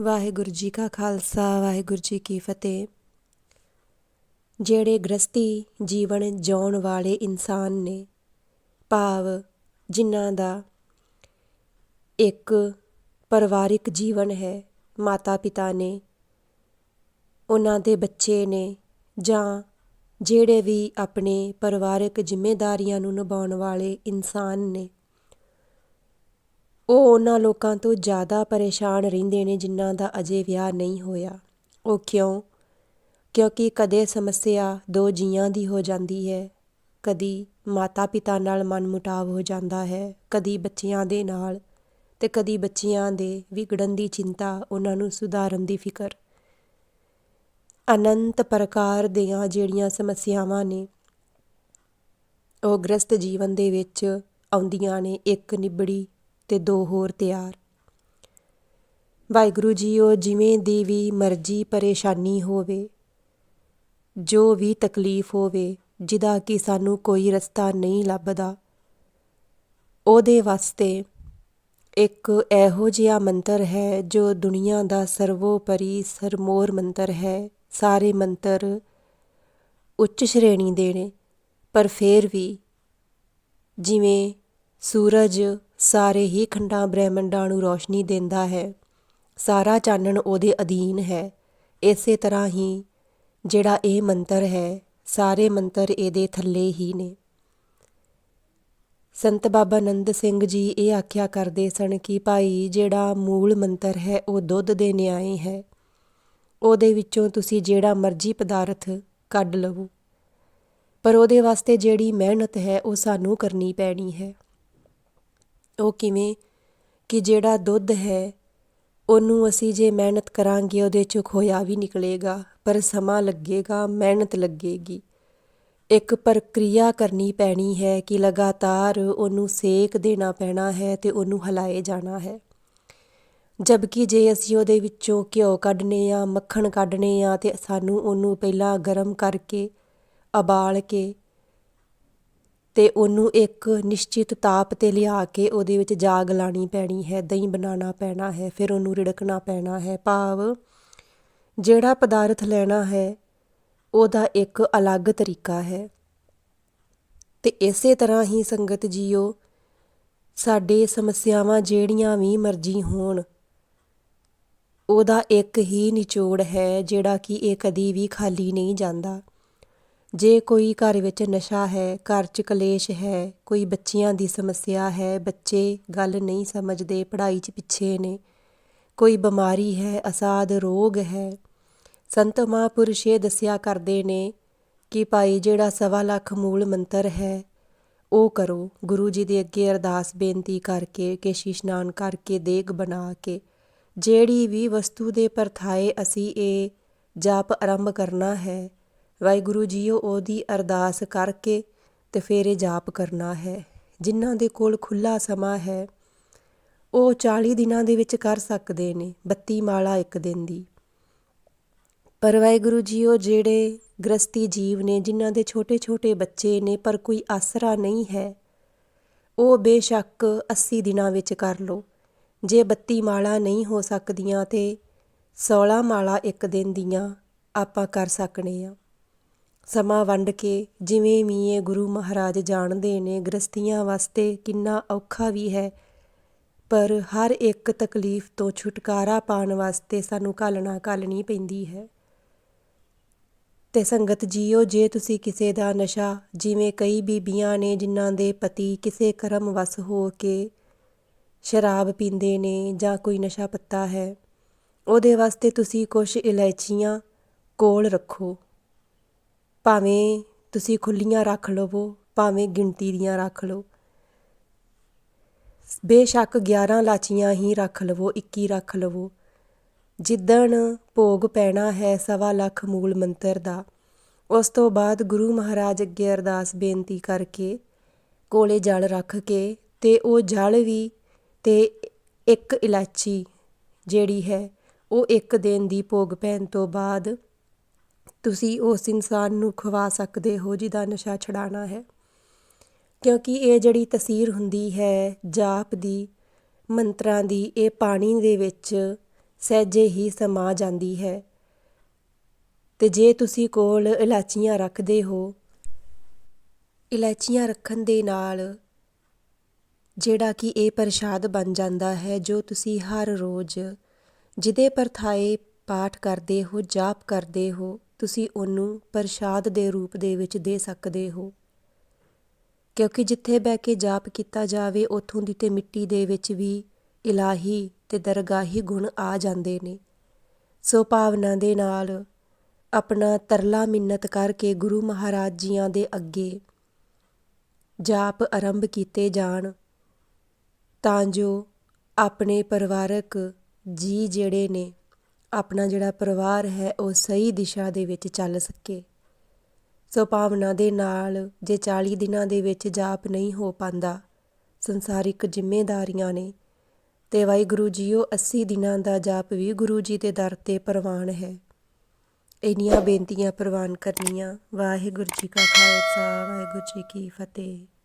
ਵਾਹਿਗੁਰੂ ਜੀ ਕਾ ਖਾਲਸਾ, ਵਾਹਿਗੁਰੂ ਜੀ ਕੀ ਫਤਿਹ। ਜਿਹੜੇ ਗ੍ਰਸਤੀ ਜੀਵਨ ਜਿਉਣ ਵਾਲੇ ਇਨਸਾਨ ਨੇ, ਭਾਵ ਜਿਨ੍ਹਾਂ ਦਾ ਇੱਕ ਪਰਿਵਾਰਿਕ ਜੀਵਨ ਹੈ ਮਾਤਾ ਪਿਤਾ ਨੇ, ਉਹਨਾਂ ਦੇ ਬੱਚੇ ਨੇ, ਜਾਂ ਜਿਹੜੇ ਵੀ ਆਪਣੇ ਪਰਿਵਾਰਕ ਜ਼ਿੰਮੇਵਾਰੀਆਂ ਨੂੰ ਨਿਭਾਉਣ ਵਾਲੇ ਇਨਸਾਨ ਨੇ ਉਹ ਉਹਨਾਂ ਲੋਕਾਂ ਤੋਂ ਜ਼ਿਆਦਾ ਪਰੇਸ਼ਾਨ ਰਹਿੰਦੇ ਨੇ ਜਿਨ੍ਹਾਂ ਦਾ ਅਜੇ ਵਿਆਹ ਨਹੀਂ ਹੋਇਆ। ਉਹ ਕਿਉਂ? ਕਿਉਂਕਿ ਕਦੇ ਸਮੱਸਿਆ ਦੋ ਜੀਆਂ ਦੀ ਹੋ ਜਾਂਦੀ ਹੈ, ਕਦੀ ਮਾਤਾ ਪਿਤਾ ਨਾਲ ਮਨਮੁਟਾਵ ਹੋ ਜਾਂਦਾ ਹੈ, ਕਦੀ ਬੱਚਿਆਂ ਦੇ ਨਾਲ ਤੇ ਕਦੀ ਬੱਚਿਆਂ ਦੇ ਵਿਗੜਨ ਦੀ ਚਿੰਤਾ ਉਹਨਾਂ ਨੂੰ ਸੁਧਾਰਨ ਦੀ ਫਿਕਰ। ਅਨੰਤ ਪ੍ਰਕਾਰ ਦੀਆਂ ਜਿਹੜੀਆਂ ਸਮੱਸਿਆਵਾਂ ਨੇ, ਉਹ ਗ੍ਰਸਤ ਜੀਵਨ ਦੇ ਵਿੱਚ ਆਉਂਦੀਆਂ ਨੇ। ਇੱਕ ਨਿਬੜੀ ਤੇ ਦੋ ਹੋਰ ਤਿਆਰ। ਵਾਹਿਗੁਰੂ ਜੀ ਉਹ ਜਿਵੇਂ ਦੀ ਵੀ ਮਰਜ਼ੀ ਪਰੇਸ਼ਾਨੀ ਹੋਵੇ, ਜੋ ਵੀ ਤਕਲੀਫ ਹੋਵੇ, ਜਿਹਦਾ ਕਿ ਸਾਨੂੰ ਕੋਈ ਰਸਤਾ ਨਹੀਂ ਲੱਭਦਾ, ਉਹਦੇ ਵਾਸਤੇ ਇੱਕ ਇਹੋ ਜਿਹਾ ਮੰਤਰ ਹੈ ਜੋ ਦੁਨੀਆ ਦਾ ਸਰਵੋਪਰੀ ਸਰਮੋਰ ਮੰਤਰ ਹੈ। ਸਾਰੇ ਮੰਤਰ ਉੱਚ ਸ਼੍ਰੇਣੀ ਦੇ ਨੇ ਪਰ ਫੇਰ ਵੀ ਜਿਵੇਂ ਸੂਰਜ ਸਾਰੇ ਹੀ ਖੰਡਾਂ ਬ੍ਰਹਿਮੰਡਾਂ ਨੂੰ ਰੋਸ਼ਨੀ ਦਿੰਦਾ ਹੈ। ਸਾਰਾ ਚਾਨਣ ਉਹਦੇ ਅਧੀਨ ਹੈ। ਇਸੇ ਤਰ੍ਹਾਂ ਹੀ ਜਿਹੜਾ ਇਹ ਮੰਤਰ ਹੈ, ਸਾਰੇ ਮੰਤਰ ਇਹਦੇ ਥੱਲੇ ਹੀ ਨੇ। ਸੰਤ ਬਾਬਾ ਨੰਦ ਸਿੰਘ ਜੀ ਇਹ ਆਖਿਆ ਕਰਦੇ ਸਨ ਕਿ ਭਾਈ, ਜਿਹੜਾ ਮੂਲ ਮੰਤਰ ਹੈ, ਉਹ ਦੁੱਧ ਦੇ ਨਿਆਏ ਹੈ। ਉਹਦੇ ਵਿੱਚੋਂ ਤੁਸੀਂ ਜਿਹੜਾ ਮਰਜ਼ੀ ਪਦਾਰਥ ਕੱਢ ਲਵੋ। ਪਰ ਉਹਦੇ ਵਾਸਤੇ ਜਿਹੜੀ ਮਿਹਨਤ ਹੈ, ਉਹ ਸਾਨੂੰ ਕਰਨੀ ਪੈਣੀ ਹੈ। ਉਹ ਕਿਵੇਂ ਕਿ ਜਿਹੜਾ ਦੁੱਧ ਹੈ, ਉਹਨੂੰ ਅਸੀਂ ਜੇ ਮਿਹਨਤ ਕਰਾਂਗੇ, ਉਹਦੇ ਚੋਂ ਖੋਇਆ ਵੀ ਨਿਕਲੇਗਾ, ਪਰ ਸਮਾਂ ਲੱਗੇਗਾ, ਮਿਹਨਤ ਲੱਗੇਗੀ। ਇੱਕ ਪ੍ਰਕਿਰਿਆ ਕਰਨੀ ਪੈਣੀ ਹੈ ਕਿ ਲਗਾਤਾਰ ਉਹਨੂੰ ਸੇਕ ਦੇਣਾ ਪੈਣਾ ਹੈ ਤੇ ਉਹਨੂੰ ਹਲਾਏ ਜਾਣਾ ਹੈ। ਜਦਕਿ ਜੇ ਅਸੀਂ ਉਹਦੇ ਵਿੱਚੋਂ ਘਿਓ ਕੱਢਨੇ ਆ, ਮੱਖਣ ਕੱਢਨੇ ਆ, ਤੇ ਸਾਨੂੰ ਉਹਨੂੰ ਪਹਿਲਾਂ ਗਰਮ ਕਰਕੇ, ਉਬਾਲ ਕੇ ਅਤੇ ਉਹਨੂੰ ਇੱਕ ਨਿਸ਼ਚਿਤ ਤਾਪ ਤੇ ਲਿਆ ਕੇ ਉਹਦੇ ਵਿੱਚ ਜਾਗ ਲਾਉਣੀ ਪੈਣੀ ਹੈ, ਦਹੀਂ ਬਣਾਉਣਾ ਪੈਣਾ ਹੈ, ਫਿਰ ਉਹਨੂੰ ਰਿੜਕਣਾ ਪੈਣਾ ਹੈ। ਭਾਵ ਜਿਹੜਾ ਪਦਾਰਥ ਲੈਣਾ ਹੈ, ਉਹਦਾ ਇੱਕ ਅਲੱਗ ਤਰੀਕਾ ਹੈ। ਤੇ ਇਸੇ ਤਰ੍ਹਾਂ ਹੀ ਸੰਗਤ ਜੀਓ, ਸਾਡੇ ਸਮੱਸਿਆਵਾਂ ਜਿਹੜੀਆਂ ਵੀ ਮਰਜ਼ੀ ਹੋਣ, ਉਹਦਾ ਇੱਕ ਹੀ ਨਿਚੋੜ ਹੈ ਜਿਹੜਾ ਕਿ ਇਹ ਕਦੀ ਵੀ ਖਾਲੀ ਨਹੀਂ ਜਾਂਦਾ। ਜੇ ਕੋਈ ਘਰ ਵਿੱਚ ਨਸ਼ਾ ਹੈ, ਘਰ 'ਚ ਕਲੇਸ਼ ਹੈ, ਕੋਈ ਬੱਚਿਆਂ ਦੀ ਸਮੱਸਿਆ ਹੈ, ਬੱਚੇ ਗੱਲ ਨਹੀਂ ਸਮਝਦੇ, ਪੜ੍ਹਾਈ 'ਚ ਪਿੱਛੇ ਨੇ, ਕੋਈ ਬਿਮਾਰੀ ਹੈ ਅਸਾਦ ਰੋਗ ਹੈ, ਸੰਤ ਮਹਾਂਪੁਰਸ਼ ਇਹ ਦੱਸਿਆ ਕਰਦੇ ਨੇ ਕਿ ਭਾਈ ਜਿਹੜਾ ਸਵਾ ਲੱਖ ਮੂਲ ਮੰਤਰ ਹੈ, ਉਹ ਕਰੋ। ਗੁਰੂ ਜੀ ਦੇ ਅੱਗੇ ਅਰਦਾਸ ਬੇਨਤੀ ਕਰਕੇ ਕੇਸ਼ੀ ਇਸ਼ਨਾਨ ਕਰਕੇ, ਦੇਗ ਬਣਾ ਕੇ, ਜਿਹੜੀ ਵੀ ਵਸਤੂ ਦੇ ਪਰਥਾਏ ਅਸੀਂ ਇਹ ਜਾਪ ਆਰੰਭ ਕਰਨਾ ਹੈ ਵਾਹਿਗੁਰੂ ਜੀਓ, ਉਹਦੀ ਅਰਦਾਸ ਕਰਕੇ ਤੇ ਫੇਰ ਇਹ ਜਾਪ ਕਰਨਾ ਹੈ। ਜਿਨ੍ਹਾਂ ਦੇ ਕੋਲ ਖੁੱਲਾ ਸਮਾਂ ਹੈ, ਉਹ 40 ਦਿਨਾਂ ਦੇ ਵਿੱਚ ਕਰ ਸਕਦੇ ਨੇ 32 ਮਾਲਾ ਇੱਕ ਦਿਨ ਦੀ। ਪਰ ਵਾਹਿਗੁਰੂ ਜੀਓ, ਜਿਹੜੇ ਗ੍ਰਸਤੀ ਜੀਵ ਨੇ, ਜਿਨ੍ਹਾਂ ਦੇ ਛੋਟੇ-ਛੋਟੇ ਬੱਚੇ ਨੇ, ਪਰ ਕੋਈ ਆਸਰਾ ਨਹੀਂ ਹੈ, ਉਹ ਬੇਸ਼ੱਕ 80 ਦਿਨਾਂ ਵਿੱਚ ਕਰ ਲੋ ਜੇ 32 ਮਾਲਾ ਨਹੀਂ ਹੋ ਸਕਦੀਆਂ ਤੇ 16 ਮਾਲਾ ਇੱਕ ਦਿਨ ਦੀਆਂ ਆਪਾਂ ਕਰ ਸਕਨੇ ਆ। ਸਮਾਂ ਵੰਡ ਕੇ ਜਿਵੇਂ ਵੀ ਗੁਰੂ ਮਹਾਰਾਜ ਜਾਣਦੇ ਨੇ ਗ੍ਰਸਤੀਆਂ ਵਾਸਤੇ ਕਿੰਨਾ ਔਖਾ ਵੀ ਹੈ। ਪਰ ਹਰ ਇੱਕ ਤਕਲੀਫ ਤੋਂ ਛੁਟਕਾਰਾ ਪਾਉਣ ਵਾਸਤੇ ਸਾਨੂੰ ਘਾਲਣਾ ਘਾਲਣੀ ਪੈਂਦੀ ਹੈ। ਤੇ ਸੰਗਤ ਜੀਓ, ਜੇ ਤੁਸੀਂ ਕਿਸੇ ਦਾ ਨਸ਼ਾ, ਜਿਵੇਂ ਕਈ ਬੀਬੀਆਂ ਨੇ ਜਿਨ੍ਹਾਂ ਦੇ ਪਤੀ ਕਿਸੇ ਕਰਮ ਵਸ ਹੋ ਕੇ ਸ਼ਰਾਬ ਪੀਂਦੇ ਨੇ ਜਾਂ ਕੋਈ ਨਸ਼ਾ ਪੱਤਾ ਹੈ, ਉਹਦੇ ਵਾਸਤੇ ਤੁਸੀਂ ਕੁਝ ਇਲਾਇਚੀਆਂ ਕੋਲ ਰੱਖੋ। ਭਾਵੇਂ ਤੁਸੀਂ ਖੁੱਲ੍ਹੀਆਂ ਰੱਖ ਲਵੋ, ਭਾਵੇਂ ਗਿਣਤੀ ਦੀਆਂ ਰੱਖ ਲਓ। ਬੇਸ਼ੱਕ 11 ਲਾਚੀਆਂ ਹੀ ਰੱਖ ਲਵੋ 21 ਰੱਖ ਲਵੋ। ਜਿੱਦਣ ਭੋਗ ਪੈਣਾ ਹੈ ਸਵਾ ਲੱਖ ਮੂਲ ਮੰਤਰ ਦਾ, ਉਸ ਤੋਂ ਬਾਅਦ ਗੁਰੂ ਮਹਾਰਾਜ ਅੱਗੇ ਅਰਦਾਸ ਬੇਨਤੀ ਕਰਕੇ ਕੋਲੇ ਜਲ ਰੱਖ ਕੇ ਤੇ ਉਹ ਜਲ ਵੀ ਤੇ ਇੱਕ ਇਲਾਚੀ ਜਿਹੜੀ ਹੈ, ਉਹ ਇੱਕ ਦਿਨ ਦੀ ਭੋਗ ਪੈਣ ਤੋਂ ਬਾਅਦ ਤੁਸੀਂ ਉਸ ਇਨਸਾਨ ਨੂੰ ਖਵਾ ਸਕਦੇ ਹੋ ਜਿਹਦਾ ਨਸ਼ਾ ਛਡਾਣਾ ਹੈ। ਕਿਉਂਕਿ ਇਹ ਜਿਹੜੀ ਤਸੀਰ ਹੁੰਦੀ ਹੈ, ਜਾਪ ਦੀ, ਮੰਤਰਾਂ ਦੀ, ਇਹ ਪਾਣੀ ਦੇ ਵਿੱਚ ਸਹਿਜੇ ਹੀ ਸਮਾ ਜਾਂਦੀ ਹੈ। ਤੇ ਜੇ ਤੁਸੀਂ ਕੋਲ ਇਲਾਚੀਆਂ ਰੱਖਦੇ ਹੋ, ਇਲਾਚੀਆਂ ਰੱਖਣ ਦੇ ਨਾਲ ਜਿਹੜਾ ਕਿ ਇਹ ਪ੍ਰਸ਼ਾਦ ਬਣ ਜਾਂਦਾ ਹੈ, ਜੋ ਤੁਸੀਂ ਹਰ ਰੋਜ਼ ਜਿਹਦੇ ਪਰਥਾਏ ਪਾਠ ਕਰਦੇ ਹੋ, ਜਾਪ ਕਰਦੇ ਹੋ ਤੁਸੀਂ ਉਹਨੂੰ ਪ੍ਰਸ਼ਾਦ ਦੇ ਰੂਪ ਦੇ ਵਿੱਚ ਦੇ ਸਕਦੇ ਹੋ। ਕਿਉਂਕਿ ਜਿੱਥੇ ਬਹਿ ਕੇ ਜਾਪ ਕੀਤਾ ਜਾਵੇ, ਉਥੋਂ ਦੀ ਤੇ ਮਿੱਟੀ ਦੇ ਵਿੱਚ ਵੀ ਇਲਾਹੀ ਤੇ ਦਰਗਾਹੀ ਗੁਣ ਆ ਜਾਂਦੇ ਨੇ। ਸੋ ਭਾਵਨਾ ਦੇ ਨਾਲ ਆਪਣਾ ਤਰਲਾ ਮਿੰਨਤ ਕਰਕੇ ਗੁਰੂ ਮਹਾਰਾਜ ਜੀਆਂ ਦੇ ਅੱਗੇ ਜਾਪ ਆਰੰਭ ਕੀਤੇ ਜਾਣ, ਤਾਂ ਜੋ ਆਪਣੇ ਪਰਿਵਾਰਕ ਜੀ ਜਿਹੜੇ ਨੇ ਆਪਣਾ ਜਿਹੜਾ ਪਰਿਵਾਰ ਹੈ, ਉਹ ਸਹੀ ਦਿਸ਼ਾ ਦੇ ਵਿੱਚ ਚੱਲ ਸਕੇ। ਸੋ ਭਾਵਨਾ ਦੇ ਨਾਲ ਜੇ 40 ਦਿਨਾਂ ਦੇ ਵਿੱਚ ਜਾਪ ਨਹੀਂ ਹੋ ਪਾਂਦਾ, ਸੰਸਾਰਿਕ ਜ਼ਿੰਮੇਵਾਰੀਆਂ ਨੇ। ਤੇ ਵਾਹਿਗੁਰੂ ਜੀਓ 80 ਦਿਨਾਂ ਦਾ ਜਾਪ ਵੀ ਗੁਰੂ ਜੀ ਦੇ ਦਰ ਤੇ ਪ੍ਰਵਾਨ ਹੈ। ਇੰਨੀਆਂ ਬੇਨਤੀਆਂ ਪ੍ਰਵਾਨ ਕਰਨੀਆਂ। ਵਾਹਿਗੁਰੂ ਜੀ ਕਾ ਖਾਲਸਾ, ਵਾਹਿਗੁਰੂ ਜੀ ਕੀ ਫਤਿਹ।